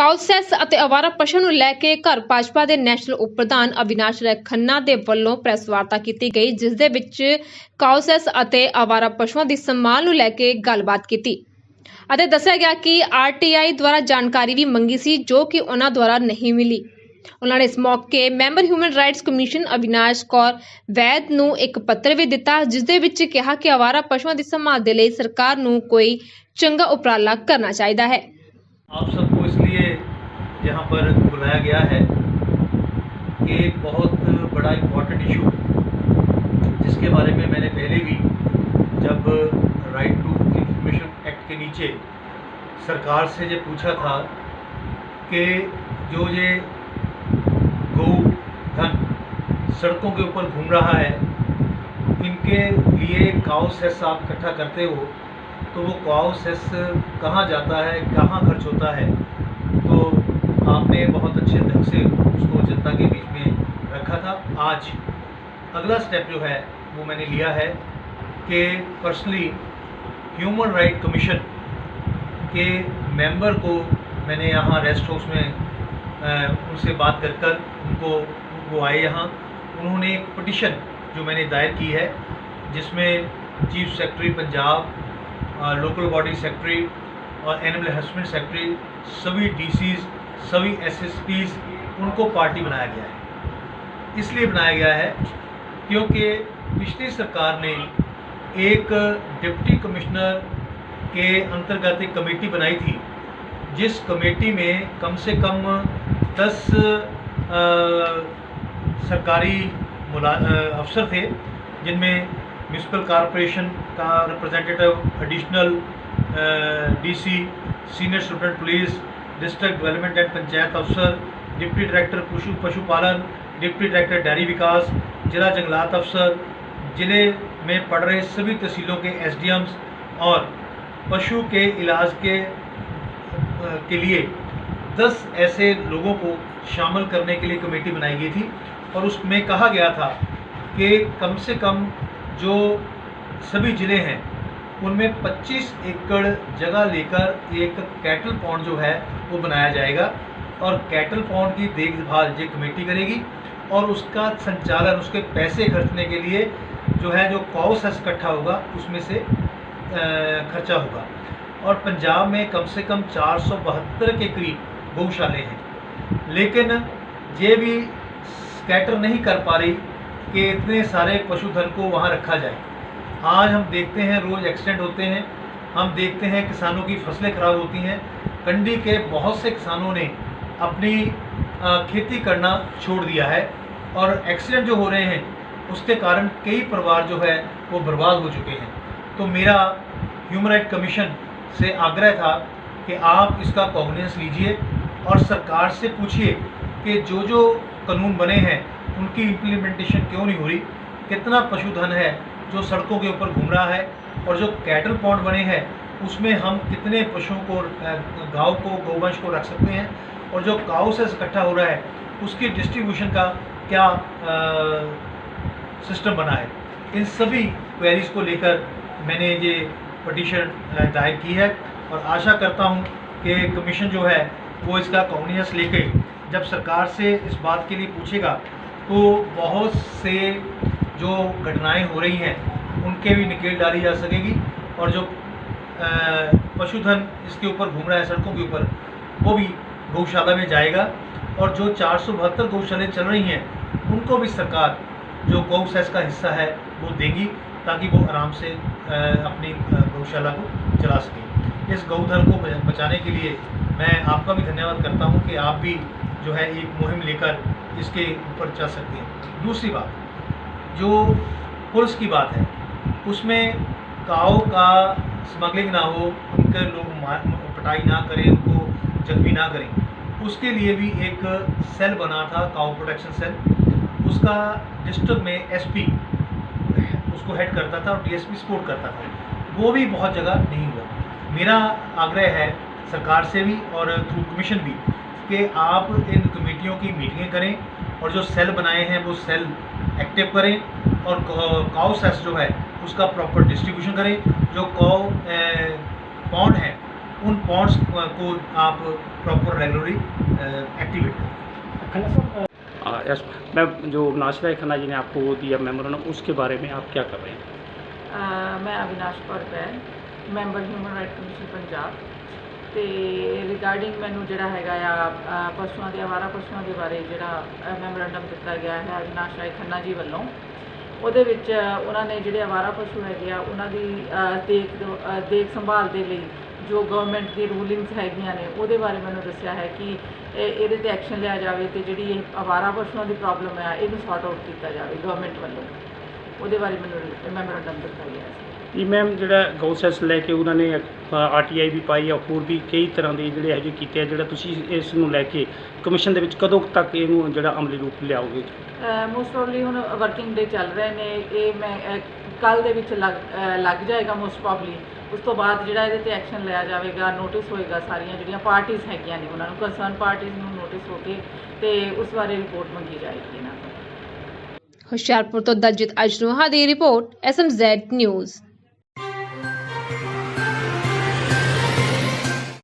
Cow cess ਅਤੇ ਅਵਾਰਾ ਪਸ਼ੂ ਨੂੰ ਲੈ ਕੇ ਘਰ ਭਾਜਪਾ ਦੇ ਨੈਸ਼ਨਲ ਉਪ ਪ੍ਰਧਾਨ ਅਵਿਨਾਸ਼ ਰਾਏ ਖੰਨਾ ਦੇ ਵੱਲੋਂ ਪ੍ਰੈਸ ਵਾਰਤਾ ਕੀਤੀ ਗਈ, ਜਿਸ ਦੇ ਵਿੱਚ ਕਾਉਸੈਸ ਅਤੇ ਅਵਾਰਾ ਪਸ਼ੂਆਂ ਦੀ ਸੰਭਾਲ ਨੂੰ ਲੈ ਕੇ ਗੱਲਬਾਤ ਕੀਤੀ। ਅਤੇ ਦੱਸਿਆ ਗਿਆ ਕਿ ਆਰਟੀਆਈ ਦੁਆਰਾ ਜਾਣਕਾਰੀ ਵੀ ਮੰਗੀ ਸੀ, ਜੋ ਕਿ ਉਹਨਾਂ ਦੁਆਰਾ ਨਹੀਂ ਮਿਲੀ। ਉਹਨਾਂ ਨੇ ਇਸ ਮੌਕੇ member human rights commission Avinash Kaur Vaid ਨੂੰ ਇੱਕ ਪੱਤਰ ਵੀ ਦਿੱਤਾ, ਜਿਸ ਦੇ ਵਿੱਚ ਕਿਹਾ ਕਿ ਅਵਾਰਾ ਪਸ਼ੂਆਂ ਦੀ ਸੰਭਾਲ ਦੇ ਲਈ ਸਰਕਾਰ ਨੂੰ ਕੋਈ ਚੰਗਾ ਉਪਰਾਲਾ ਕਰਨਾ ਚਾਹੀਦਾ ਹੈ। ਆਪ ਸਭ यहाँ पर बुलाया गया है एक बहुत बड़ा इम्पोर्टेंट इशू जिसके बारे में मैंने पहले भी जब राइट टू इंफॉर्मेशन एक्ट के नीचे सरकार से ये पूछा था कि जो ये गौ धन सड़कों के ऊपर घूम रहा है, इनके लिए काउ सेस आप इकट्ठा करते हो तो वो काउ सेस कहाँ जाता है, कहाँ खर्च होता है? तो आपने बहुत अच्छे ढंग से उसको जनता के बीच में रखा था। आज अगला स्टेप जो है, वो मैंने लिया है कि पर्सनली ह्यूमन राइट कमीशन के मेंबर को मैंने यहाँ रेस्ट हाउस में उनसे बात कर कर उनको, वो आए यहाँ। उन्होंने एक पटिशन जो मैंने दायर की है, जिसमें chief secretary Punjab local body secretary और एनिमल हस्बेंड सेक्रेटरी सभी डीसीज सभी एसएसपीज उनको पार्टी बनाया गया है। इसलिए बनाया गया है क्योंकि पिछली सरकार ने एक डिप्टी कमिश्नर के अंतर्गत एक कमेटी बनाई थी, जिस कमेटी में कम से कम दस सरकारी मुला अफसर थे, जिनमें म्यूनसिपल कॉरपोरेशन का representative, additional DC senior student police district development and panchayat अफसर, डिप्टी डायरेक्टर पशु पशुपालन, डिप्टी डायरेक्टर डेयरी विकास, जिला जंगलात अफसर, ज़िले में पढ़ रहे सभी तहसीलों के एसडीएम्स और पशु के इलाज के के लिए 10 ऐसे लोगों को शामिल करने के लिए कमेटी बनाई गई थी। और उसमें कहा गया था कि कम से कम जो सभी ज़िले हैं उनमें 25 एकड़ जगह लेकर एक कैटल पॉन्ड जो है, वो बनाया जाएगा और कैटल पॉन्ड की देखभाल ये कमेटी करेगी और उसका संचालन, उसके पैसे खर्चने के लिए जो है, जो कॉस इकट्ठा होगा, उसमें से खर्चा होगा। और पंजाब में कम से कम चार के करीब गौशाले हैं। लेकिन ये भी स्कैटर नहीं कर पा रही कि इतने सारे पशुधन को वहाँ रखा जाए। आज हम देखते हैं, रोज़ एक्सीडेंट होते हैं। हम देखते हैं किसानों की फ़सलें खराब होती हैं। कंडी के बहुत से किसानों ने अपनी खेती करना छोड़ दिया है और एक्सीडेंट जो हो रहे हैं, उसके कारण कई परिवार जो है, वो बर्बाद हो चुके हैं। तो मेरा ह्यूमन राइट कमीशन से आग्रह था कि आप इसका कॉग्निजेंस लीजिए और सरकार से पूछिए कि जो जो कानून बने हैं, उनकी इम्प्लीमेंटेशन क्यों नहीं हो रही? कितना पशुधन है? जो सड़कों के ऊपर घूम रहा है और जो कैटल पॉन्ड बने हैं, उसमें हम कितने पशुओं को गाँव को, गौवंश को रख सकते हैं और जो काउ से इकट्ठा हो रहा है, उसकी डिस्ट्रीब्यूशन का क्या सिस्टम बना है? इन सभी क्वेरीज को लेकर मैंने ये पटिशन दायर की है और आशा करता हूँ कि कमीशन जो है, वो इसका कॉग्निजेंस लेके जब सरकार से इस बात के लिए पूछेगा तो बहुत से जो घटनाएँ हो रही हैं, उनके भी निकेल डाली जा सकेगी और जो पशुधन इसके ऊपर घूम रहा है, सड़कों के ऊपर, वो भी गौशाला में जाएगा और जो चार सौ बहत्तर गौशालाएँ चल रही हैं, उनको भी सरकार जो गौ सेस का हिस्सा है, वो देगी ताकि वो आराम से अपनी गौशाला को चला सकें। इस गौधन को बचाने के लिए मैं आपका भी धन्यवाद करता हूँ कि आप भी जो है एक मुहिम लेकर इसके ऊपर चल सकते हैं। दूसरी बात जो पुलिस की बात है, उसमें काओ का स्मगलिंग ना हो, उनके लोग मार पटाई ना करें, उनको जख्मी ना करें। उसके लिए भी एक सेल बना था काऊ प्रोटेक्शन सेल। उसका डिस्ट्रिक्ट में एसपी, उसको हेड करता था और डीएसपी सपोर्ट करता था। वो भी बहुत जगह नहीं हुआ। मेरा आग्रह है सरकार से भी और थ्रू कमीशन भी कि आप इन कमेटियों की मीटिंगें करें और जो सेल बनाए हैं, वो सेल एक्टिव करें और काउ सेस जो है उसका प्रॉपर डिस्ट्रीब्यूशन करें। जो काउ पॉन्ड है उन पॉन्ड्स को आप प्रॉपर रेगुलरली एक्टिवेट करें। यस जो नाशिरा खन्ना जी ने आपको वो दिया मेमोरेंडम उसके बारे में आप क्या कर रहे हैं? आ, मैं Avinash Kaur member human right commission Punjab. ਤੇ ਰਿਗਾਰਡਿੰਗ ਮੈਨੂੰ ਜਿਹੜਾ ਹੈਗਾ ਆ ਪਸ਼ੂਆਂ ਦੇ ਆਵਾਰਾ ਪਸ਼ੂਆਂ ਦੇ ਬਾਰੇ ਜਿਹੜਾ ਮੈਮੋਰੰਡਮ ਦਿੱਤਾ ਗਿਆ ਹੈ ਅਵਿਨਾਸ਼ ਰਾਏ ਖੰਨਾ ਜੀ ਵੱਲੋਂ। ਉਹਦੇ ਵਿੱਚ ਉਹਨਾਂ ਨੇ ਜਿਹੜੇ ਆਵਾਰਾ ਪਸ਼ੂ ਹੈਗੇ ਆ ਉਹਨਾਂ ਦੀ ਅ, ਦੇਖ ਦੇਖ ਸੰਭਾਲ ਦੇ ਲਈ ਜੋ ਗਵਰਨਮੈਂਟ ਦੀ ਰੂਲਿੰਗਸ ਹੈਗੀਆਂ ਨੇ ਉਹਦੇ ਬਾਰੇ ਮੈਨੂੰ ਦੱਸਿਆ ਹੈ ਕਿ ਇਹਦੇ ਤੇ ਐਕਸ਼ਨ ਲਿਆ ਜਾਵੇ ਤੇ ਜਿਹੜੀ ਇਹ ਆਵਾਰਾ ਪਸ਼ੂਆਂ ਦੀ ਪ੍ਰੋਬਲਮ ਹੈ ਇਹਨੂੰ ਸੌਰਟ ਆਊਟ ਕੀਤਾ ਜਾਵੇ ਗਵਰਨਮੈਂਟ ਵੱਲੋਂ। ਉਹਦੇ ਬਾਰੇ ਮੈਨੂੰ ਮੈਮੋਰੰਡਮ ਦਿੱਤਾ ਗਿਆ ਸੀ ਇਹ ਮੈਮ ਜਿਹੜਾ ਗੌਸੈਸ ਲੈ ਕੇ ਉਹਨਾਂ ਨੇ ਆਰਟੀਆਈ ਵੀ ਪਾਈ ਆ ਹੋਰ ਵੀ ਕਈ ਤਰ੍ਹਾਂ ਦੇ ਜਿਹੜੇ ਇਹੋ ਜਿਹੇ ਕੀਤੇ ਆ ਜਿਹੜਾ ਤੁਸੀਂ ਇਸ ਨੂੰ ਲੈ ਕੇ ਕਮਿਸ਼ਨ ਦੇ ਵਿੱਚ ਕਦੋਂ ਤੱਕ ਇਹਨੂੰ ਜਿਹੜਾ ਅਮਲੀ ਰੂਪ ਲਿਆਓਗੇ? ਮੋਸਟ ਪ੍ਰੋਬਬਲੀ ਹੁਣ ਵਰਕਿੰਗ ਡੇ ਚੱਲ ਰਹੇ ਨੇ ਇਹ ਮੈਂ ਕੱਲ ਦੇ ਵਿੱਚ ਲੱਗ ਜਾਏਗਾ ਮੋਸਟ ਪ੍ਰੋਬਬਲੀ ਉਸ ਤੋਂ ਬਾਅਦ ਜਿਹੜਾ ਇਹਦੇ ਤੇ ਐਕਸ਼ਨ ਲਿਆ ਜਾਵੇਗਾ ਨੋਟਿਸ ਹੋਏਗਾ ਸਾਰੀਆਂ ਜਿਹੜੀਆਂ ਪਾਰਟੀਆਂ ਹੈਗੀਆਂ ਨੇ ਉਹਨਾਂ ਨੂੰ ਕੰਸਰਨ ਪਾਰਟੀਆਂ ਨੂੰ ਨੋਟਿਸ ਹੋ ਕੇ ਤੇ ਉਸ ਬਾਰੇ ਰਿਪੋਰਟ ਮੰਗੀ ਜਾਏਗੀ ਇਹਨਾਂ ਤੋਂ। ਹੁਸ਼ਿਆਰਪੁਰ ਤੋਂ ਦਰਜਿਤ ਅਜਨੂਹਾ ਦੀ ਰਿਪੋਰਟ ਐਸਐਮਜ਼ੈਡ ਨਿਊਜ਼